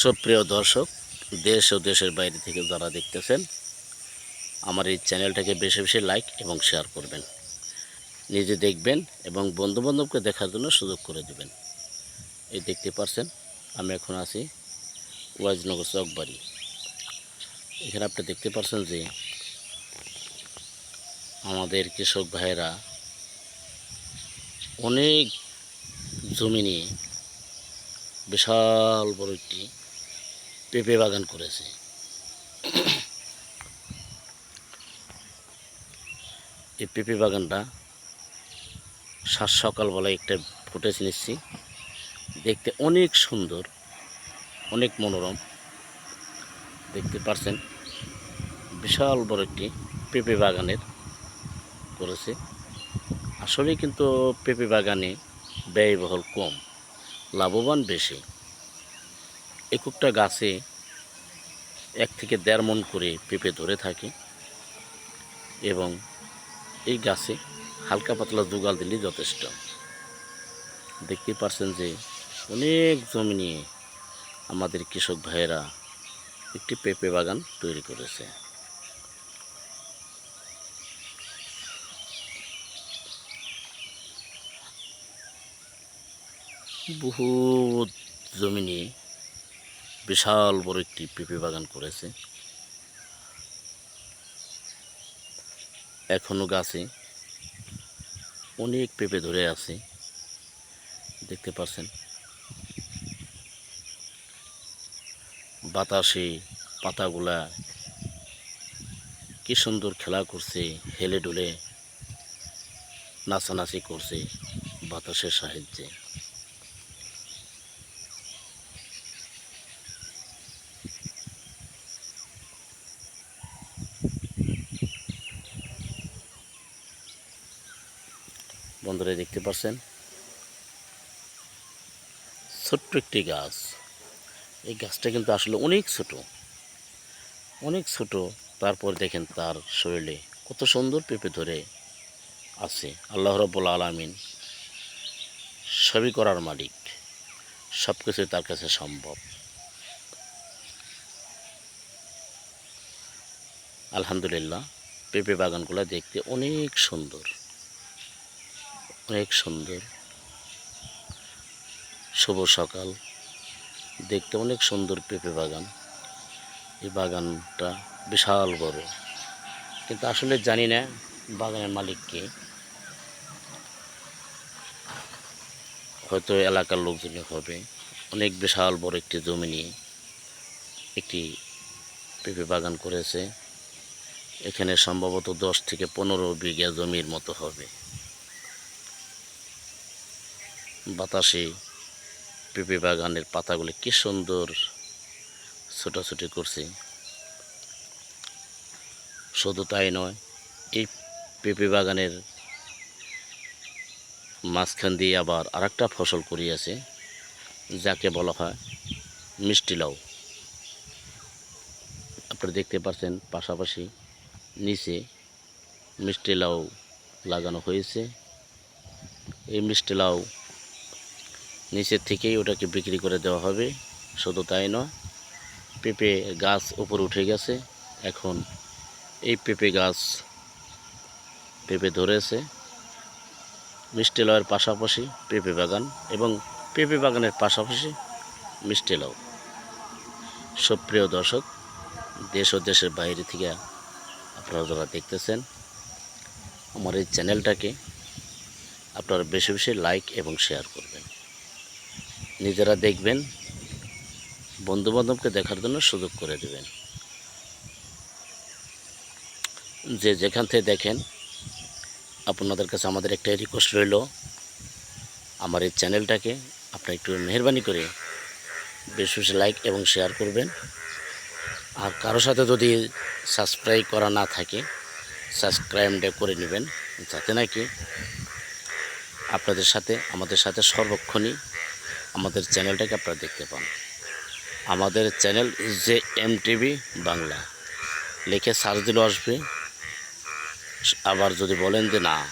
সুপ্রিয় দর্শক, দেশ ও দেশের বাইরে থেকে যারা দেখতেছেন, আমার এই চ্যানেলটাকে বেশি বেশি লাইক এবং শেয়ার করবেন। নিজে দেখবেন এবং বন্ধুবান্ধবকে দেখার জন্য সুযোগ করে দেবেন। এই দেখতে পারছেন, আমি এখন আছি ওয়াজনগর চকবাড়ি। এখানে আপনি দেখতে পারছেন যে আমাদের কৃষক ভাইয়েরা অনেক জমি নিয়ে বিশাল বড় একটি পেঁপে বাগান করেছে। এই পেঁপে বাগানটা সাত সকালবেলায় একটা ফুটেজ নিচ্ছি। দেখতে অনেক সুন্দর, অনেক মনোরম। দেখতে পারছেন, বিশাল বড় একটি পেঁপে বাগানের করেছে। আসলে কিন্তু পেঁপে বাগানে ব্যয়বহুল কম, লাভবান বেশি। একুকটা গাছে এক থেকে দেড় মন করে পেঁপে ধরে থাকে এবং এই গাছে হালকা পাতলা দুগাল দিলে যথেষ্ট। দেখতে পারছেন যে অনেক জমি নিয়ে আমাদের কৃষক ভাইয়েরা একটি পেঁপে বাগান তৈরি করেছে। বহু জমি নিয়ে বিশাল বড় একটি পেঁপে বাগান করেছে। এখনও গাছে অনেক পেঁপে ধরে আছে। দেখতে পাচ্ছেন। বাতাসে পাতাগুলা কি সুন্দর খেলা করছে, হেলে ডুলে নাচানাচি করছে বাতাসের সাহায্যে। বন্ধুরা দেখতে পাচ্ছেন ছোট্ট একটি গাছ। এই গাছটা কিন্তু আসলে অনেক ছোট। অনেক ছোট, তারপর দেখেন তার শরীরে কত সুন্দর পেঁপে ধরে আছে। আল্লাহ রব্বুল আলমিন সবই করার মালিক। সব কিছুই তার কাছে সম্ভব। আলহামদুলিল্লাহ, পেঁপে বাগানগুলো দেখতে অনেক সুন্দর। অনেক সুন্দর। শুভ সকাল। দেখতে অনেক সুন্দর পেঁপে বাগান। এই বাগানটা বিশাল বড়। কিন্তু আসলে জানি না বাগানের মালিককে হয়তো এলাকার লোকজন হবে। অনেক বিশাল বড় একটি জমি নিয়ে একটি পেঁপে বাগান করেছে। এখানে সম্ভবত দশ থেকে পনেরো বিঘা জমির মতো হবে। বাতাসে পেঁপে বাগানের পাতাগুলি কি সুন্দর ছোটাছুটি করছে। শুধু তাই নয়, এই পেঁপে বাগানের মাঝখান দিয়ে আবার আরেকটা ফসল করিয়াছে যাকে বলা হয় মিষ্টি লাউ। আপনারা দেখতে পাচ্ছেন পাশাপাশি নিচে মিষ্টি লাউ লাগানো হয়েছে। এই মিষ্টি লাউ নিচের থেকেই ওটাকে বিক্রি করে দেওয়া হবে। শুধু তাই নয়, পেঁপে গাছ উপরে উঠে গেছে। এখন এই পেঁপে গাছ পেঁপে ধরেছে। মিষ্টি লাউয়ের পাশাপাশি পেঁপে বাগান এবং পেঁপে বাগানের পাশাপাশি মিষ্টি লাউ সুপ্রিয় দর্শক, দেশ ও দেশের বাইরে থেকে আপনারা যারা দেখতেছেন, আমার এই চ্যানেলটাকে আপনারা বেশি বেশি লাইক এবং শেয়ার করবেন নিজেরা দেখবেন, বন্ধুবান্ধবকে দেখার জন্য সুযোগ করে দেবেন। যে যেখান থেকে দেখেন, আপনাদের কাছে আমাদের একটাই রিকোয়েস্ট রইল, আমার এই চ্যানেলটাকে আপনারা একটু মেহরবানি করে বেশ বেশি লাইক এবং শেয়ার করবেন। আর কারও সাথে যদি সাবস্ক্রাইব করা না থাকে সাবস্ক্রাইবটা করে নেবেন, যাতে নাকি আপনাদের সাথে, আমাদের সাথে সর্বক্ষণই আমাদের চ্যানেলটাকে আপনারা দেখতে পান। আমাদের চ্যানেল যে এম টিভি বাংলা। লিখে সার্চ দিলেও আসবে। আবার যদি বলেন যে না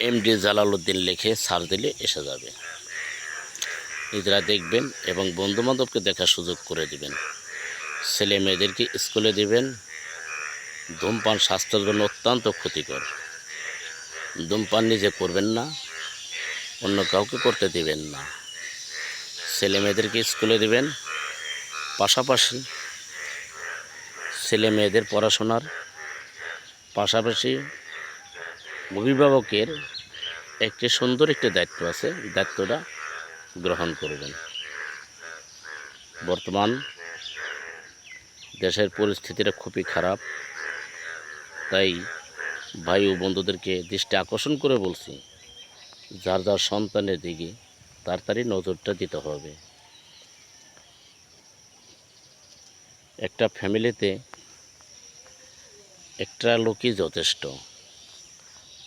এম ডি জালালউদ্দিন লিখে সার্চ দিলে এসে যাবে। নিজেরা দেখবেন এবং বন্ধুবান্ধবকে দেখার সুযোগ করে দিবেন। ছেলে মেয়েদেরকে স্কুলে দিবেন। ধূমপান স্বাস্থ্যের জন্য অত্যন্ত ক্ষতিকর। ধূমপান নিজে করবেন না, অন্য কাউকে করতে দিবেন না। ছেলে মেয়েদেরকে স্কুলে দেবেন। পাশাপাশি ছেলে মেয়েদের পড়াশোনার পাশাপাশি অভিভাবকের একটি সুন্দর একটি দায়িত্ব আছে, দায়িত্বটা গ্রহণ করবেন। বর্তমান দেশের পরিস্থিতিটা খুবই খারাপ, তাই ভাই ও বন্ধুদেরকে দৃষ্টি আকর্ষণ করে বলছি, যার যার সন্তানের দিকে তাড়াতাড়ি নজরটা দিতে হবে। একটা ফ্যামিলিতে একটা লোকই যথেষ্ট।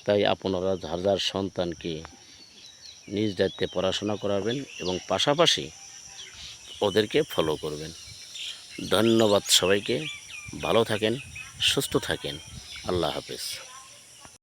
তাই আপনারা যার যার সন্তানকে নিজ দায়িত্বে পড়াশোনা করাবেন এবং পাশাপাশি ওদেরকে ফলো করবেন। ধন্যবাদ সবাইকে। ভালো থাকেন, সুস্থ থাকেন। আল্লাহ হাফেজ।